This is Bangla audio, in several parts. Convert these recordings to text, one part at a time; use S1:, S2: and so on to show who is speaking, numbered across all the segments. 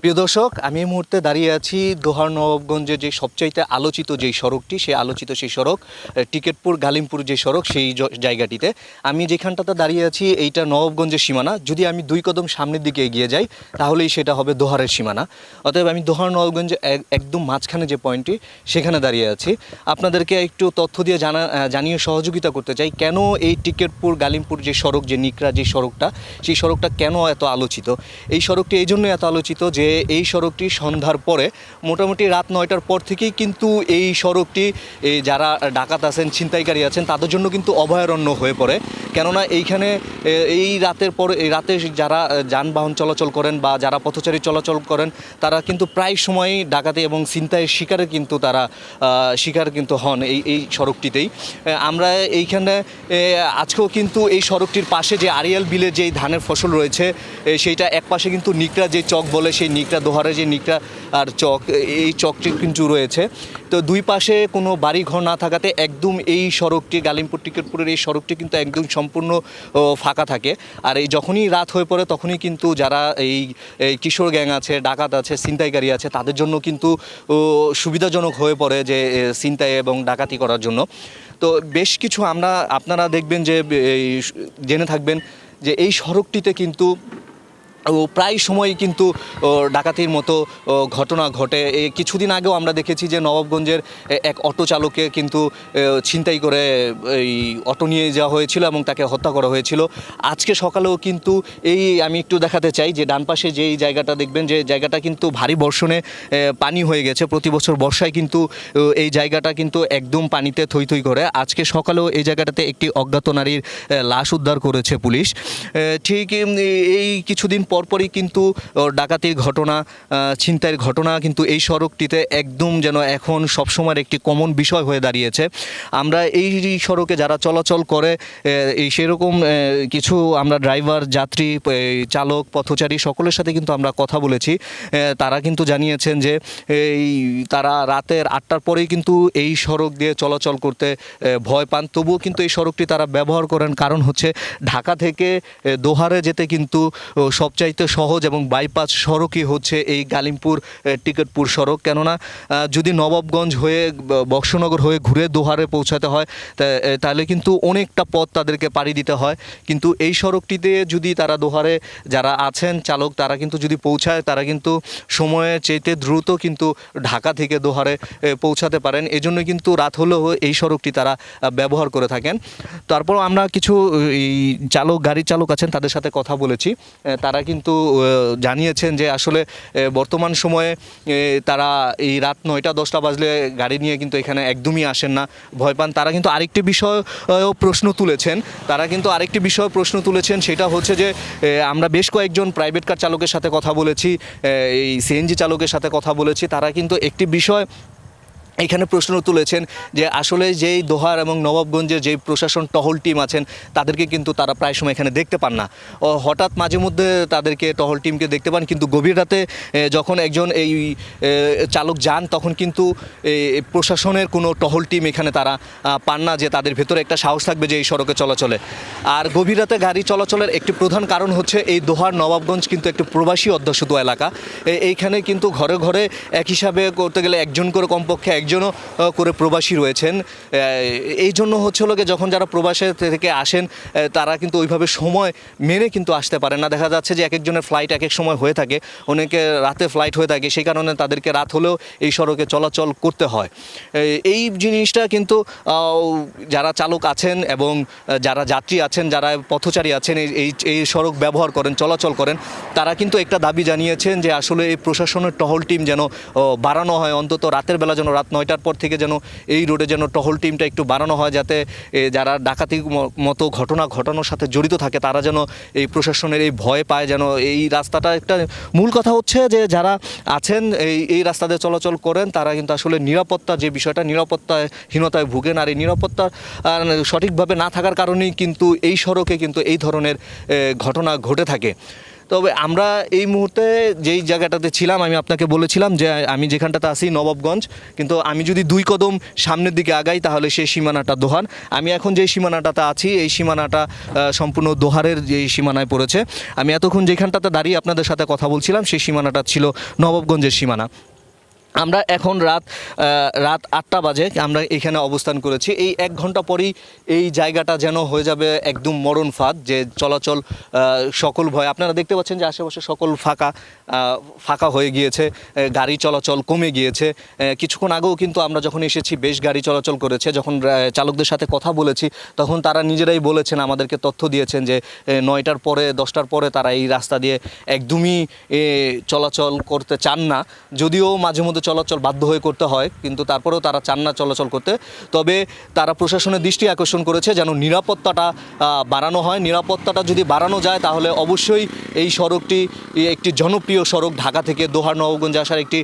S1: প্রিয় দর্শক, আমি এই মুহূর্তে দাঁড়িয়ে আছি দোহার নবাবগঞ্জে যে সবচাইতে আলোচিত যেই সড়কটি, সেই আলোচিত সেই সড়ক টিকেটপুর গালিমপুর যে সড়ক, সেই জায়গাটিতে। আমি যেখানটাতে দাঁড়িয়ে আছি, এইটা নবাবগঞ্জের সীমানা। যদি আমি দুই কদম সামনের দিকে এগিয়ে যাই, তাহলেই সেটা হবে দোহারের সীমানা। অতএব আমি দোহার নবাবগঞ্জে এক- একদম মাঝখানে যে পয়েন্টটি, সেখানে দাঁড়িয়ে আছি। আপনাদেরকে একটু তথ্য দিয়ে জানা জানিয়ে সহযোগিতা করতে চাই, কেন এই টিকেটপুর গালিমপুর যে সড়ক, যে নিকরা যে সড়কটা, সেই সড়কটা কেন এত আলোচিত? এই সড়কটি এই জন্য এত আলোচিত যে এই সড়কটি সন্ধ্যার পরে, মোটামুটি রাত নয়টার পর থেকেই কিন্তু এই সড়কটি যারা ডাকাত আছেন, ছিনতাইকারী আছেন, তাদের জন্য কিন্তু অভয়ারণ্য হয়ে পড়ে। কেননা এইখানে এই রাতের পর, এই রাতে যারা যানবাহন চলাচল করেন বা যারা পথচারী চলাচল করেন, তারা কিন্তু প্রায় সময়ই ডাকাতি এবং ছিনতাইয়ের শিকারে কিন্তু তারা শিকার কিন্তু হন এই এই সড়কটিতেই। আমরা এইখানে আজকেও কিন্তু এই সড়কটির পাশে যে আরিয়াল বিলের যে ধানের ফসল রয়েছে সেইটা এক পাশে কিন্তু নিকরা যে চক বলে সেই নিকরা দোহারে যে নিকটা আর চক, এই চকটি কিন্তু রয়েছে। তো দুই পাশে কোনো বাড়ি ঘর না থাকাতে একদম এই সড়কটি, গালিমপুর টিকিটপুরের এই সড়কটি কিন্তু একদম সম্পূর্ণ ফাঁকা থাকে। আর এই যখনই রাত হয়ে পড়ে তখনই কিন্তু যারা এই কিশোর গ্যাং আছে, ডাকাত আছে, ছিনতাইকারী আছে, তাদের জন্য কিন্তু সুবিধাজনক হয়ে পড়ে যে ছিনতাই এবং ডাকাতি করার জন্য। তো বেশ কিছু আমরা, আপনারা দেখবেন যে জেনে থাকবেন যে এই সড়কটিতে কিন্তু প্রায় সময় কিন্তু ডাকাতির মতো ঘটনা ঘটে। এই কিছুদিন আগেও আমরা দেখেছি যে নবাবগঞ্জের এক অটো চালকে কিন্তু ছিনতাই করে এই অটো নিয়ে যাওয়া হয়েছিল এবং তাকে হত্যা করা হয়েছিল। আজকে সকালেও কিন্তু এই আমি একটু দেখাতে চাই যে ডান পাশে যেই জায়গাটা দেখবেন যে জায়গাটা কিন্তু ভারী বর্ষণে পানি হয়ে গেছে। প্রতি বছর বর্ষায় কিন্তু এই জায়গাটা কিন্তু একদম পানিতে থই থই করে। আজকে সকালেও এই জায়গাটাতে একটি অজ্ঞাত নারীর লাশ উদ্ধার করেছে পুলিশ। ঠিক এই কিছুদিন পরপরই কিন্তু ডাকাতির ঘটনা ছিনতাইয়ের ঘটনা কিন্তু এই সড়কটিতে একদম যেন এখন সবসময়ের একটি কমন বিষয় হয়ে দাঁড়িয়েছে। আমরা এই সড়কে যারা চলাচল করে এই সেরকম কিছু আমরা ড্রাইভার যাত্রী চালক পথচারী সকলের সাথে কিন্তু আমরা কথা বলেছি। তারা কিন্তু জানিয়েছেন যে এই তারা রাতের আটটার পরেই কিন্তু এই সড়ক দিয়ে চলাচল করতে ভয় পান। তবুও কিন্তু এই সড়কটি তারা ব্যবহার করেন। কারণ হচ্ছে ঢাকা থেকে দোহারে যেতে কিন্তু ও, সবচাইতে সহজ এবং বাইপাস সড়কই হচ্ছে এই গালিমপুর টিকেটপুর সড়ক। কেননা যদি নবাবগঞ্জ হয়ে বক্সনগর হয়ে ঘুরে দোহারে পৌঁছাতে হয় তাহলে কিন্তু অনেকটা পথ তাদেরকে পাড়ি দিতে হয়। কিন্তু এই সড়কটিতে যদি তারা দোহারে যারা আছেন চালক, তারা কিন্তু যদি পৌঁছায়, তারা কিন্তু সময়ের চাইতে দ্রুত কিন্তু ঢাকা থেকে দোহারে পৌঁছাতে পারেন। এজন্য কিন্তু রাত হলেও এই সড়কটি তারা ব্যবহার করে থাকেন। তারপর আমরা কিছু এই চালক গাড়ি চালক আছেন, তাদের সাথে কথা বলেছি। তারা কিন্তু জানিয়েছেন যে আসলে বর্তমান সময়ে তারা এই রাত নয়টা দশটা বাজলে গাড়ি নিয়ে কিন্তু এখানে একদমই আসেন না, ভয় পান। তারা কিন্তু আরেকটি বিষয় প্রশ্ন তুলেছেন। তারা কিন্তু আরেকটি বিষয় প্রশ্ন তুলেছেন, সেটা হচ্ছে যে আমরা বেশ কয়েকজন প্রাইভেট কার চালকের সাথে কথা বলেছি এই সিএনজি চালকের সাথে কথা বলেছি, তারা কিন্তু একটি বিষয় এখানে প্রশ্ন তুলেছেন যে আসলে যেই দোহার এবং নবাবগঞ্জের যেই প্রশাসন টহল টিম আছেন, তাদেরকে কিন্তু তারা প্রায় সময় এখানে দেখতে পান না। ও হঠাৎ মাঝে মধ্যে তাদেরকে টহল টিমকে দেখতে পান, কিন্তু গভীর রাতে যখন একজন এই চালক যান, তখন কিন্তু প্রশাসনের কোনো টহল টিম এখানে তারা পান না যে তাদের ভেতরে একটা সাহস থাকবে যে এই সড়কে চলাচলে। আর গভীর রাতে গাড়ি চলাচলের একটি প্রধান কারণ হচ্ছে এই দোহার নবাবগঞ্জ কিন্তু একটি প্রবাসী অধ্যুষিত এলাকা। এইখানে কিন্তু ঘরে ঘরে এক হিসাবে করতে গেলে একজন করে কমপক্ষে একজনও আহ, করে প্রবাসী রয়েছেন। এই জন্য হচ্ছে হলো যখন যারা প্রবাসে থেকে আসেন তারা কিন্তু ওইভাবে সময় মেনে কিন্তু আসতে পারে না। দেখা যাচ্ছে যে এক একজনের ফ্লাইট এক এক সময় হয়ে থাকে অনেকে রাতে ফ্লাইট হয়ে থাকে সেই কারণে তাদেরকে রাত হলেও এই সড়কে চলাচল করতে হয়। এই- জিনিসটা কিন্তু যারা চালক আছেন এবং যারা যাত্রী আছেন যারা পথচারী আছেন এই এই সড়ক ব্যবহার করেন চলাচল করেন তারা কিন্তু একটা দাবি জানিয়েছেন যে আসলে এই প্রশাসনের টহল টিম যেন বাড়ানো হয় অন্তত রাতের বেলা যেন রাত নয়টার পর থেকে যেন এই রোডে যেন টহল টিমটা একটু বাড়ানো হয়, যাতে যারা ডাকাতি মতো ঘটনা ঘটানোর সাথে জড়িত থাকে, তারা যেন এই প্রশাসনের এই ভয় পায়, যেন এই রাস্তাটা একটা মূল কথা হচ্ছে যে, যারা আছেন, এই এই রাস্তাতে চলাচল করেন, তারা কিন্তু আসলে নিরাপত্তা যে বিষয়টা, নিরাপত্তাহীনতায় ভুগেন। আর এই নিরাপত্তা সঠিকভাবে না থাকার কারণেই কিন্তু এই সড়কে কিন্তু এই ধরনের ঘটনা ঘটে থাকে। তবে আমরা এই মুহূর্তে যেই জায়গাটাতে ছিলাম, আমি আপনাকে বলেছিলাম যে আমি যেখানটাতে আছি, নবাবগঞ্জ। কিন্তু আমি যদি দুই কদম সামনের দিকে আগাই, তাহলে সেই সীমানাটা দোহার আমি এখন যে সীমানাটাতে আছি, এই সীমানাটা সম্পূর্ণ দোহারের যে সীমানায় পড়েছে। আমি এতক্ষণ যেখানটাতে দাঁড়িয়ে আপনাদের সাথে কথা বলছিলাম, সেই সীমানাটা ছিল নবাবগঞ্জের সীমানা। আমরা এখন রাত রাত আটটা বাজে, আমরা এখানে অবস্থান করেছি। এই এক ঘণ্টা পরেই এই জায়গাটা যেন হয়ে যাবে একদম মরণ ফাঁদ, যে চলাচল সকল ভয়। আপনারা দেখতে পাচ্ছেন যে আশেপাশে সকল ফাঁকা ফাঁকা হয়ে গিয়েছে গাড়ি চলাচল কমে গিয়েছে। কিছুক্ষণ আগেও কিন্তু আমরা যখন এসেছি, বেশ গাড়ি চলাচল করেছে। যখন চালকদের সাথে কথা বলেছি, তখন তারা নিজেরাই বলেছেন, আমাদেরকে তথ্য দিয়েছেন যে নয়টার পরে, দশটার পরে তারা এই রাস্তা দিয়ে একদমই চলাচল করতে চান না। যদিও মাঝে মধ্যে চলাচল বাধ্য হয়ে করতে হয়, কিন্তু তারপরেও তারা চান না চলাচল করতে। তবে তারা প্রশাসনের দৃষ্টি আকর্ষণ করেছে যেন নিরাপত্তাটা বাড়ানো হয়। নিরাপত্তাটা যদি বাড়ানো যায়, তাহলে অবশ্যই এই সড়কটি একটি জনপ্রিয় সড়ক ঢাকা থেকে দোহার, নবগঞ্জে আসার একটি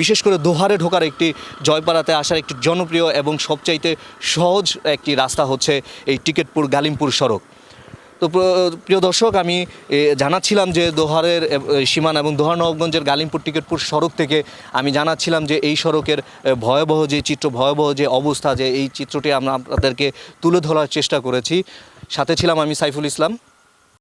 S1: বিশেষ করে দোহারে ঢোকার একটি, জয়পাড়াতে আসার একটি জনপ্রিয় এবং সবচাইতে সহজ একটি রাস্তা হচ্ছে এই টিকেটপুর গালিমপুর সড়ক। তো প্র- প্রিয় দর্শক, আমি জানাচ্ছিলাম যে দোহারের সীমানা এবং দোহার নবগঞ্জের গালিমপুর টিকেটপুর সড়ক থেকে আমি জানাচ্ছিলাম যে এই সড়কের ভয়াবহ যে চিত্র, ভয়াবহ যে অবস্থা, যে এই চিত্রটি আমরা আপনাদেরকে তুলে ধরার চেষ্টা করেছি। সাথে ছিলাম আমি সাইফুল ইসলাম।